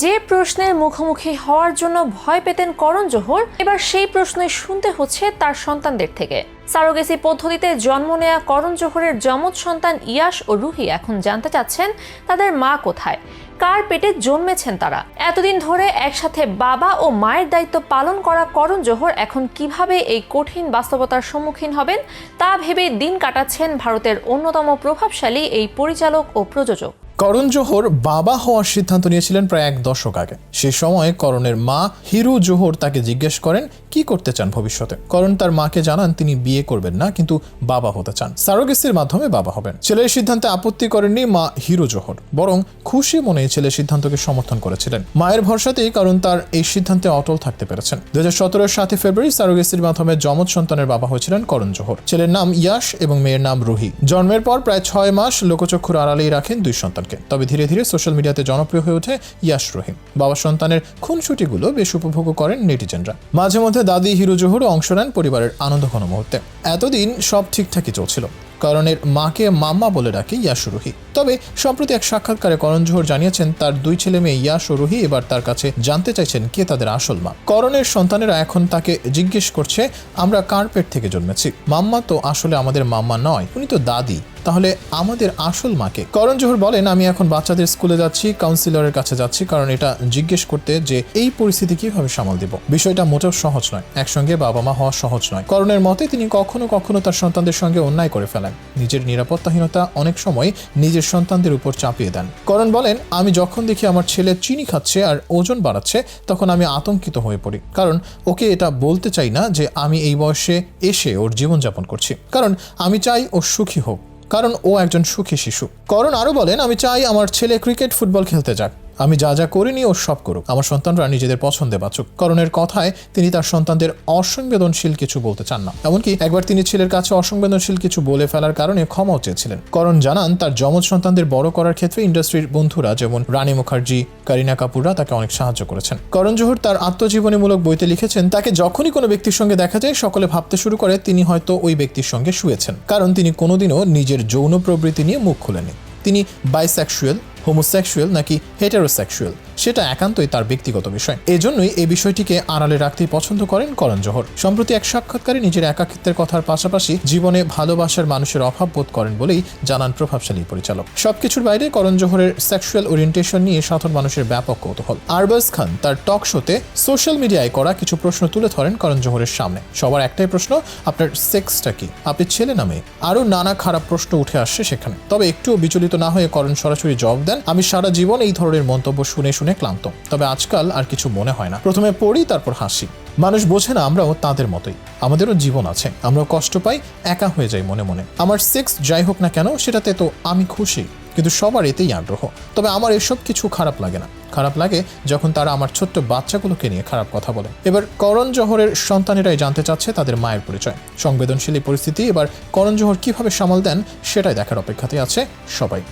যে প্রশ্নের মুখোমুখি হওয়ার জন্য ভয় পেতেন করণ জোহর, এবার সেই প্রশ্নই শুনতে হচ্ছে তার সন্তানদের থেকে। সারোগেসি পদ্ধতিতে জন্ম নেয়া করণ জোহরের যমজ সন্তান ইয়াশ ও রুহি এখন জানতে চাচ্ছেন তাদের মা কোথায়, কার পেটে জন্মেছেন তারা, এতদিন ধরে একসাথে বাবা ও মায়ের দায়িত্ব পালন করা করণ জোহর এখন কীভাবে এই কঠিন বাস্তবতার সম্মুখীন হবেন, তা ভেবে দিন কাটাচ্ছেন ভারতের অন্যতম প্রভাবশালী এই পরিচালক ও প্রযোজক। করণ জোহর বাবা হওয়ার সিদ্ধান্ত নিয়েছিলেন প্রায় এক দশক আগে। সে সময় করণের মা হিরু জোহর তাকে জিজ্ঞেস করেন, কি করতে চান ভবিষ্যতে? করণ তার মাকে জানান, তিনি বিয়ে করবেন না, কিন্তু বাবা হতে চান। সারোগেসির মাধ্যমে বাবা হবেন। ছেলের সিদ্ধান্তে আপত্তি করেননি মা হিরু জোহর, বরং খুশি মনে ছেলের সিদ্ধান্তকে সমর্থন করেছিলেন। মায়ের ভরসাতেই কারণ তার এই সিদ্ধান্তে অটল থাকতে পেরেছেন। দু হাজার সাতই ফেব্রুয়ারি সারোগেসির মাধ্যমে যমজ সন্তানের বাবা হয়েছিলেন করণ জোহর। ছেলের নাম ইয়াশ এবং মেয়ের নাম রুহি। জন্মের পর প্রায় ছয় মাস লোকচক্ষুর আড়ালেই রাখেন দুই সন্তানকে। তবে ধীরে ধীরে সোশ্যাল মিডিয়াতে জনপ্রিয় হয়ে ওঠে ইয়াশ রহিম। বাবা সন্তানের খুনসুটিগুলো বেশ উপভোগ করেন নেটিজেনরা। মাঝে মধ্যে দাদি হিরু জোহরও অংশ নেন পরিবারের আনন্দঘন মুহূর্তে। এতদিন সব ঠিকঠাকই চলছিল। করণের মাকে মাম্মা বলে ডাকে ইয়াশ রুহি। তবে সম্প্রতি এক সাক্ষাৎকারে করণ জোহর জানিয়েছেন, তার দুই ছেলে মেয়ে ইয়াশ ও রুহি এবার তার কাছে জানতে চাইছেন কে তাদের আসল মা। করণের সন্তানেরা এখন তাকে জিজ্ঞেস করছে, আমরা কার্পেট থেকে জন্মেছি? মাম্মা তো আসলে আমাদের মাম্মা নয়, উনি তো দাদি। তাহলে আমাদের আসল মাকে? করণ জোহর বলেন, আমি এখন বাচ্চাদের স্কুলে যাচ্ছি কাউন্সিলরের কাছে যাচ্ছি, কারণ এটা জিজ্ঞেস করতে যে এই পরিস্থিতি কীভাবে সামাল দিব? বিষয়টা মোটেও সহজ নয়, একসঙ্গে বাবা মা হওয়া সহজ নয়। করণের মতে তিনি কখনো কখনো তার সন্তানদের সঙ্গে অন্যায় করে ফেলেন। নিজের নিরাপত্তাহীনতা অনেক সময় নিজের সন্তানদের উপর চাপিয়ে দেন। করণ বলেন, আমি যখন দেখি আমার ছেলে চিনি খাচ্ছে আর ওজন বাড়াচ্ছে, তখন আমি আতঙ্কিত হয়ে পড়ি। কারণ ওকে এটা বলতে চাই না যে আমি এই বয়সে এসে ওর জীবনযাপন করছি। কারণ আমি চাই ও সুখী হোক। কারণ ও একজন সুখী শিশু। করণ আরও বলেন, আমি চাই আমার ছেলে ক্রিকেট ফুটবল খেলতে যাক। আমি যা যা করিনি ও সব করুক। আমার সন্তানরা নিজেদের পছন্দে বাঁচুক। করণের কথায় তিনি তার সন্তানদের অসংবেদনশীল কিছু বলতে চান না। এমনকি একবার তিনি ছেলের কাছে অসংবেদনশীল কিছু বলে ফেলার কারণে ক্ষমাও চেয়েছিলেন। করণ জানান, তার যমজ সন্তানদের বড় করার ক্ষেত্রে ইন্ডাস্ট্রির বন্ধুরা, যেমন রানী মুখার্জি, করিনা কাপুররা, তাকে অনেক সাহায্য করেছেন। করণ জোহর তার আত্মজীবনীমূলক বইতে লিখেছেন, তাকে যখনই কোনো ব্যক্তির সঙ্গে দেখা যায়, সকলে ভাবতে শুরু করে, তিনি হয়তো ওই ব্যক্তির সঙ্গে শুয়েছেন। কারণ তিনি কোনোদিনও নিজের যৌন প্রবৃত্তি নিয়ে মুখ খুলেনি তিনি বাইসেক্সুয়াল হোমোসেক্সুয়াল নাকি হেটারোসেক্সুয়াল সেটা একান্তই তার ব্যক্তিগত বিষয়। এজন্যই এই বিষয়টিকে আড়ালে রাখতেই পছন্দ করেন করণ জোহর। সম্প্রতি এক সাক্ষাৎকারে নিজের একাকিত্বের কথার পাশাপাশি জীবনে ভালোবাসার মানুষের অভাব বোধ করেন বলেই জানান প্রভাবশালী পরিচালক। সবকিছুর বাইরে করণ জোহরের সেক্সুয়াল ওরিয়েন্টেশন নিয়ে সাধারণ মানুষের ব্যাপক কৌতূহল। আরবাজ খান তার টক শোতে সোশ্যাল মিডিয়ায় করা কিছু প্রশ্ন তুলে ধরেন করণ জোহরের সামনে। সবার একটাই প্রশ্ন, আপনার সেক্সটা কি? আপনি ছেলে না মেয়ে? আরও নানা খারাপ প্রশ্ন উঠে আসছে সেখানে। তবে একটুও বিচলিত না হয়ে করণ সরাসরি জবাব দেন, আমি সারা জীবন এই ধরনের মন্তব্য শুনে শুনে ক্লান্ত। তবে আজকাল আর কিছু মনে হয় না। প্রথমে পড়ি, তারপর হাসি। মানুষ বোঝে না, আমরাও তাদের মতোই। আমাদেরও জীবন আছে। আমরাও কষ্ট পাই, একা হয়ে যাই মনে মনে। আমার সেক্স যাই হোক না কেন, সেটাতে তো আমি খুশি। কিন্তু সবার এতেই আগ্রহ। তবে আমার এসব কিছু খারাপ লাগে না। খারাপ লাগে যখন তারা আমার ছোট্ট বাচ্চাগুলোকে নিয়ে খারাপ কথা বলে। এবার করণ জোহরের সন্তানেরাই জানতে চাচ্ছে তাদের মায়ের পরিচয়। সংবেদনশীল পরিস্থিতি, এবার করণ জোহর কীভাবে সামাল দেন, সেটাই দেখার অপেক্ষাতে আছে সবাই।